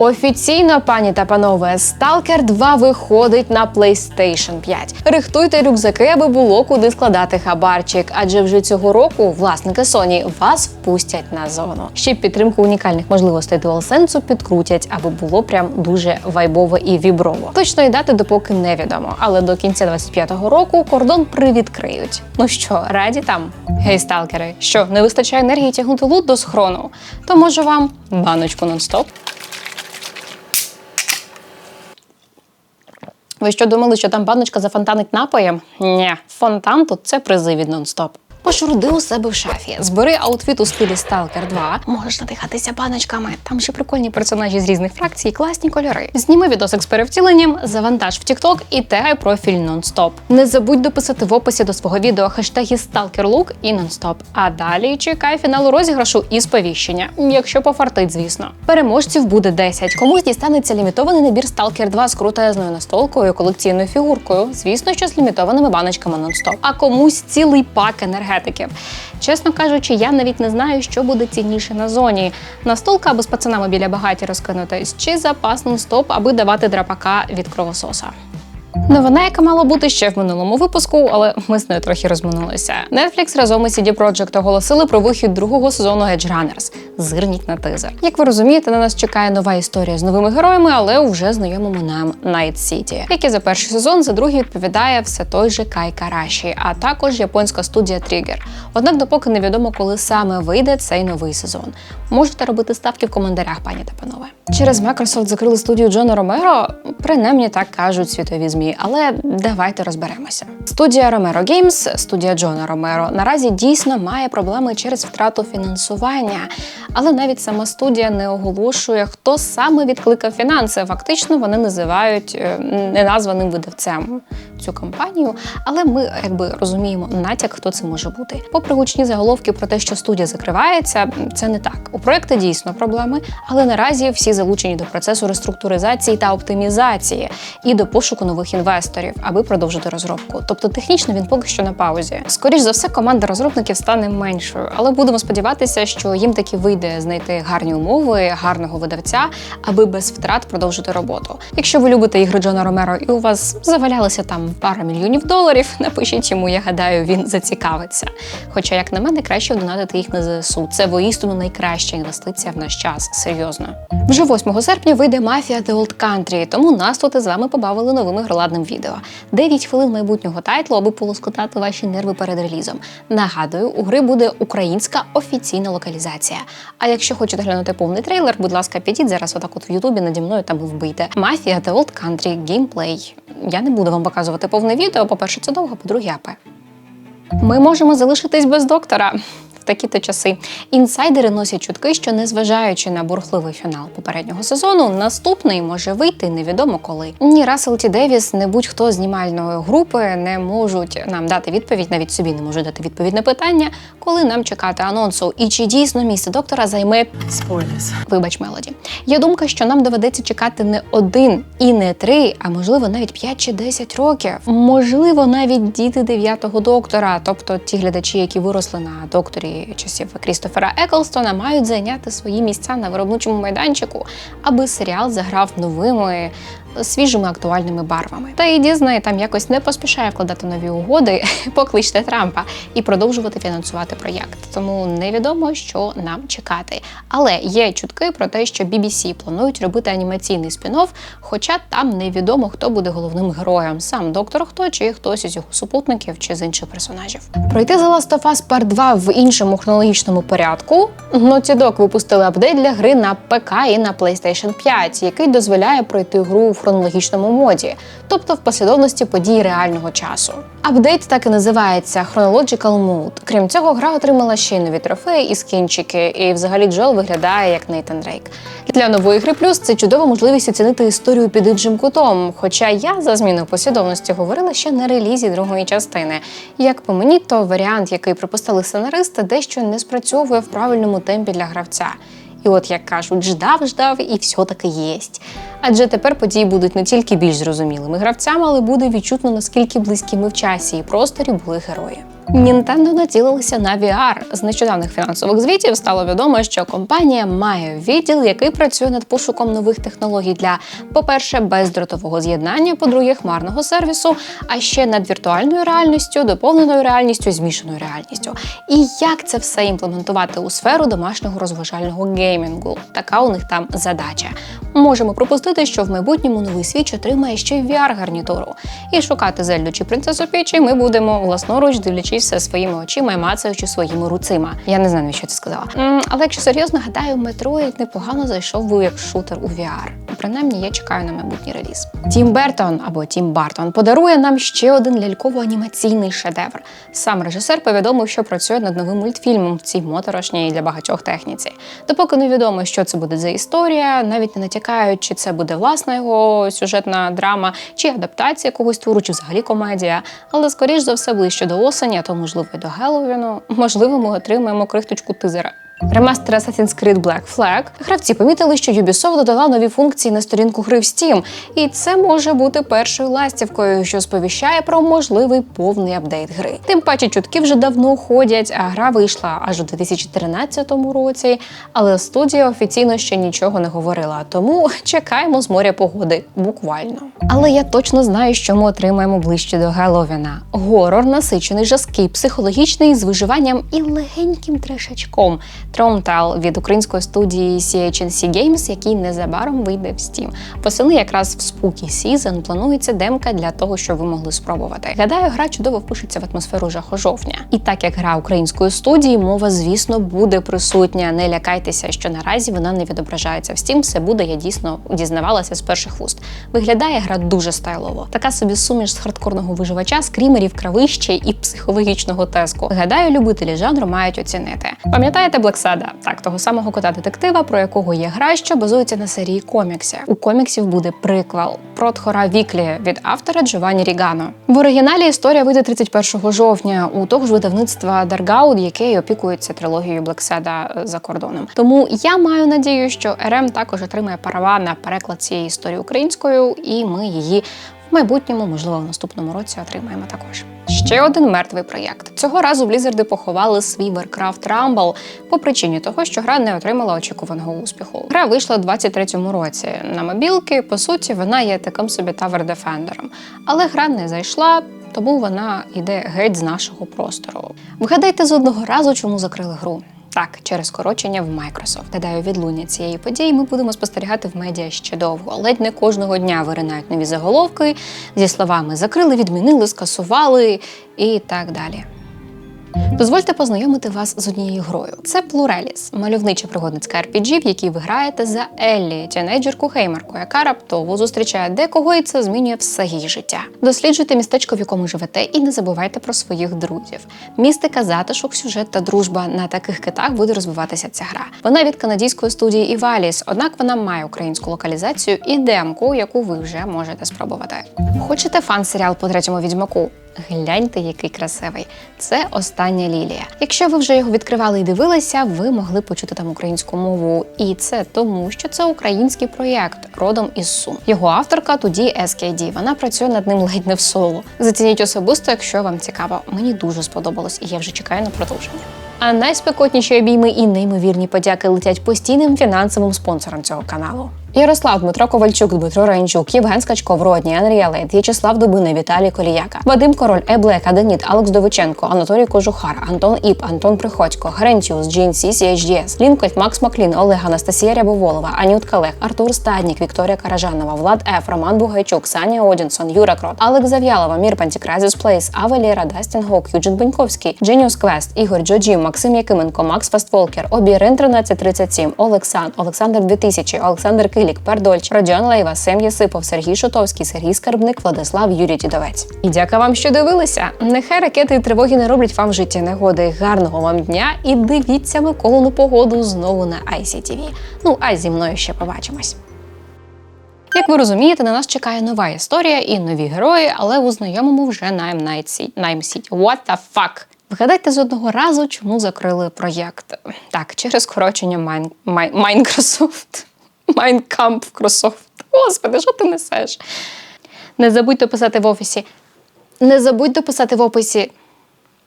Офіційно, пані та панове, Stalker 2 виходить на PlayStation 5. Рихтуйте рюкзаки, аби було куди складати хабарчик, адже вже цього року власники Sony вас впустять на зону. Ще підтримку унікальних можливостей DualSense підкрутять, аби було прям дуже вайбово і віброво. Точної дати допоки невідомо, але до кінця 25-го року кордон привідкриють. Ну що, раді там? Гей, сталкери, що не вистачає енергії тягнути лут до схрону? То може вам баночку нон-стоп? Ви що думали, що там баночка зафонтанить напоєм? Ні, фонтан тут це призи від нон-стоп. Пошуруди у себе в шафі, збери аутфіт у стилі Stalker 2. Можеш надихатися баночками. Там ще прикольні персонажі з різних фракцій, класні кольори. Зніми відосик з перевтіленням, завантаж в TikTok і тегай профіль нон-стоп. Не забудь дописати в описі до свого відео хештеги StalkerLook і нон-стоп. А далі чекай фіналу розіграшу і сповіщення, якщо пофартить, звісно. Переможців буде 10. Комусь дістанеться лімітований набір Stalker 2 з крутезною настолкою, колекційною фігуркою. Звісно, що з лімітованими баночками нон-стоп. А комусь цілий пак енергетиків. Чесно кажучи, я навіть не знаю, що буде цінніше на зоні: настолка, або з пацанами біля багаті розкинутись, чи запас нон-стоп, аби давати драпака від кровососа. Новина, яка мала бути ще в минулому випуску, але ми з нею трохи розминулися. Netflix разом із CD Projekt оголосили про вихід другого сезону Edge Runners. Зирніть на тизер. Як ви розумієте, на нас чекає нова історія з новими героями, але вже знайомому нам Night City, який за перший сезон, за другий відповідає все той же Кай Караші, а також японська студія Trigger. Однак, допоки невідомо, коли саме вийде цей новий сезон. Можете робити ставки в коментарях, пані та панове. Через Microsoft закрили студію Джона Ромеро, принаймні так кажуть світові змі, але давайте розберемося. Студія Romero Games, студія Джона Ромеро, наразі дійсно має проблеми через втрату фінансування. Але навіть сама студія не оголошує, хто саме відкликав фінанси. Фактично вони називають е, неназваним видавцем цю компанію. Але ми якби розуміємо натяк, хто це може бути. Попри гучні заголовки про те, що студія закривається, це не так. У проекти дійсно проблеми, але наразі всі залучені до процесу реструктуризації та оптимізації і до пошуку нових інвесторів, аби продовжити розробку. Тобто технічно він поки що на паузі. Скоріш за все, команда розробників стане меншою, але будемо сподіватися, що їм таки вийде знайти гарні умови, гарного видавця, аби без втрат продовжити роботу. Якщо ви любите ігри Джона Ромеро і у вас завалялися там пара мільйонів доларів, напишіть йому, я гадаю, він зацікавиться. Хоча, як на мене, краще донатити їх на ЗСУ. Це воістину найкраща інвестиція в наш час. Серйозно. Вже 8 серпня вийде мафія The Old Country, тому нас тут із вами побавили новими новим ігроладним відео. 9 хвилин майбутнього тайтлу, аби полоскотати ваші нерви перед релізом. Нагадую, у гри буде українська офіційна локалізація. А якщо хочете глянути повний трейлер, будь ласка, підіть зараз отак от в Ютубі наді мною там вбийте. Мафія The Old Country геймплей. Я не буду вам показувати повне відео. По-перше, це довго, по-друге, апе. Ми можемо залишитись без доктора. Такі-то часи інсайдери носять чутки, що незважаючи на бурхливий фінал попереднього сезону, наступний може вийти невідомо коли. Ні Рассел Ті Девіс, не будь-хто з знімальної групи не можуть нам дати відповідь, навіть собі не можуть дати відповідь на питання, коли нам чекати анонсу, і чи дійсно місце доктора займе Spoilers. Вибач, Мелоді. Є думка, що нам доведеться чекати не один і не три, а можливо навіть 5 чи 10 років. Можливо, навіть діти дев'ятого доктора, тобто ті глядачі, які виросли на докторі часів Крістофера Еклстона, мають зайняти свої місця на виробничому майданчику, аби серіал заграв новими. Свіжими актуальними барвами. Та і Дізней там якось не поспішає вкладати нові угоди, покличте Трампа і продовжувати фінансувати проєкт. Тому невідомо, що нам чекати. Але є чутки про те, що BBC планують робити анімаційний спін-офф, хоча там невідомо, хто буде головним героєм, сам доктор хто чи хтось із його супутників чи з інших персонажів. Пройти The Last of Us Part 2 в іншому хронологічному порядку. Naughty Dog випустили апдейт для гри на ПК і на PlayStation 5, який дозволяє пройти гру в хронологічному моді, тобто в послідовності подій реального часу. Апдейт так і називається Chronological Mode. Крім цього, гра отримала ще й нові трофеї і скінчики, і взагалі Джел виглядає як Нейтан Дрейк. Для нової гри плюс це чудова можливість оцінити історію під іншим кутом. Хоча я за зміну послідовності говорила ще на релізі другої частини. Як по мені, то варіант, який пропустили сценаристи, дещо не спрацьовує в правильному темпі для гравця. І от як кажуть, ждав, ждав, і все таки єсть. Адже тепер події будуть не тільки більш зрозумілими гравцям, але буде відчутно наскільки близькими в часі і просторі були герої. Nintendo націлилися на VR. З нещодавних фінансових звітів стало відомо, що компанія має відділ, який працює над пошуком нових технологій для, по-перше, бездротового з'єднання, по-друге, хмарного сервісу, а ще над віртуальною реальністю, доповненою реальністю, змішаною реальністю. І як це все імплементувати у сферу домашнього розважального геймінгу? Така у них там задача. Можемо припустити, що в майбутньому новий свіч отримає ще й VR-гарнітуру. І шукати Зельду чи принцесу Пічі ми будемо власноруч, дивлячись все своїми очима і мацаючи своїми руцима. Я не знаю, я це сказала. Але якщо серйозно, гадаю, Metroid непогано зайшов би як шутер у VR. Принаймні, я чекаю на майбутній реліз. Тім Бертон або Тім Бартон подарує нам ще один ляльково-анімаційний шедевр. Сам режисер повідомив, що працює над новим мультфільмом в цій моторошній для багатьох техніці. Допоки невідомо, що це буде за історія, навіть не натякають, чи це буде власна його сюжетна драма, чи адаптація якогось твору, чи взагалі комедія. Але скоріш за все ближче до осені, а то можливо до Геловіну. Можливо, ми отримаємо крихточку тизера. Ремастер Assassin's Creed Black Flag. Гравці помітили, що Ubisoft додала нові функції на сторінку гри в Steam, і це може бути першою ластівкою, що сповіщає про можливий повний апдейт гри. Тим паче чутки вже давно ходять, а гра вийшла аж у 2013 році. Але студія офіційно ще нічого не говорила, тому чекаємо з моря погоди, буквально. Але я точно знаю, що ми отримаємо ближче до Геловіна. Горор насичений жаский, психологічний з виживанням і легеньким трешачком. Тромтал від української студії CHNC Games, який незабаром вийде в Steam. Восени якраз в Spooky Season планується демка для того, щоб ви могли спробувати. Гадаю, гра чудово впишеться в атмосферу жахожовня. І так як гра української студії, мова, звісно, буде присутня. Не лякайтеся, що наразі вона не відображається в Steam. Все буде, я дійсно дізнавалася з перших вуст. Виглядає гра дуже стайлово. Така собі суміш з хардкорного виживача, скрімерів, кравища і психологічного теску. Гадаю, любителі жанру мають оцінити. Пам'ятаєте Блексада? Так, того самого кота детектива, про якого є гра, що базується на серії коміксів. У коміксів буде приквел про Тхора Віклі від автора Джованні Рігано. В оригіналі історія вийде 31 жовтня у того ж видавництва Даргауд, яке опікується трилогією Блекседа е, за кордоном. Тому я маю надію, що РМ також отримає права на переклад цієї історії українською, і ми її в майбутньому, можливо, в наступному році отримаємо також. Ще один мертвий проєкт. Цього разу Блізарди поховали свій Warcraft Rumble по причині того, що гра не отримала очікуваного успіху. Гра вийшла у 23-му році на мобілки. По суті, вона є таким собі Tower Defender. Але гра не зайшла. Тому вона йде геть з нашого простору. Вгадайте з одного разу, чому закрили гру. Так, через скорочення в Microsoft. Гадаю, відлуння цієї події ми будемо спостерігати в медіа ще довго. Ледь не кожного дня виринають нові заголовки зі словами закрили, відмінили, скасували і так далі. Дозвольте познайомити вас з однією грою. Це Pluralis – мальовнича пригодницька RPG, в якій ви граєте за Еллі, тінейджерку геймерку, яка раптово зустрічає декого, і це змінює все її життя. Досліджуйте містечко, в якому живете, і не забувайте про своїх друзів. Містика, затишок, сюжет та дружба на таких китах буде розвиватися ця гра. Вона від канадської студії Іваліс, однак вона має українську локалізацію і демку, яку ви вже можете спробувати. Хочете фан-серіал по третьому відьмаку? Гляньте, який красивий. Це остання лілія. Якщо ви вже його відкривали і дивилися, ви могли почути там українську мову. І це тому, що це український проєкт родом із Сум. Його авторка тоді SKD. Вона працює над ним ледь не в соло. Зацініть особисто, якщо вам цікаво. Мені дуже сподобалось, і я вже чекаю на продовження. А найспекотніші обійми і неймовірні подяки летять постійним фінансовим спонсорам цього каналу. Ярослав, Дмитро Ковальчук, Дмитро Райнчук, Євген Скачков, Родній, Андрій Лейт, В'ячеслав Дубина, Віталій Коліяка, Вадим Король, Еблек, Аданіт, Алекс Довиченко, Анатолій Кожухар, Антон Іп, Антон Приходько, Грентіус, GNC, CHDS, Лінкольд, Макс Маклін, Олег, Анастасія Рябоволова, Анют Калех, Артур Стаднік, Вікторія Каражанова, Влад Ф, Роман Бугайчук, Саня Одінсон, Юра Крот, Алекс Зав'ялова, Мір Пантікразіс Плейс, Авеліра, Дастін Гок, Юджин Беньковський, Дженіус Квест, Ігор Джоджі, Максим Якименко, Макс Фастволкер, Обірин 1337, Олександр, Олександр 2000, Олександр Килік, Пердольч, Родіон Лейва, Сем Єсипов, Сергій Шутовський, Сергій Скарбник, Владислав, Юрій Дідовець. І дяка вам, що дивилися. Нехай ракети і тривоги не роблять вам в житті негоди. Гарного вам дня і дивіться Миколину погоду знову на ICTV. Ну а зі мною ще побачимось. Як ви розумієте, на нас чекає нова історія і нові герої, але у знайомому вже Nine City. What the fuck? Вгадайте з одного разу, чому закрили проєкт. Так, через скорочення Майн... Майн... Майнкрософт. Майнкамп Крософт. Господи, що ти несеш? Не забудь дописати в офісі. Не забудь дописати в описі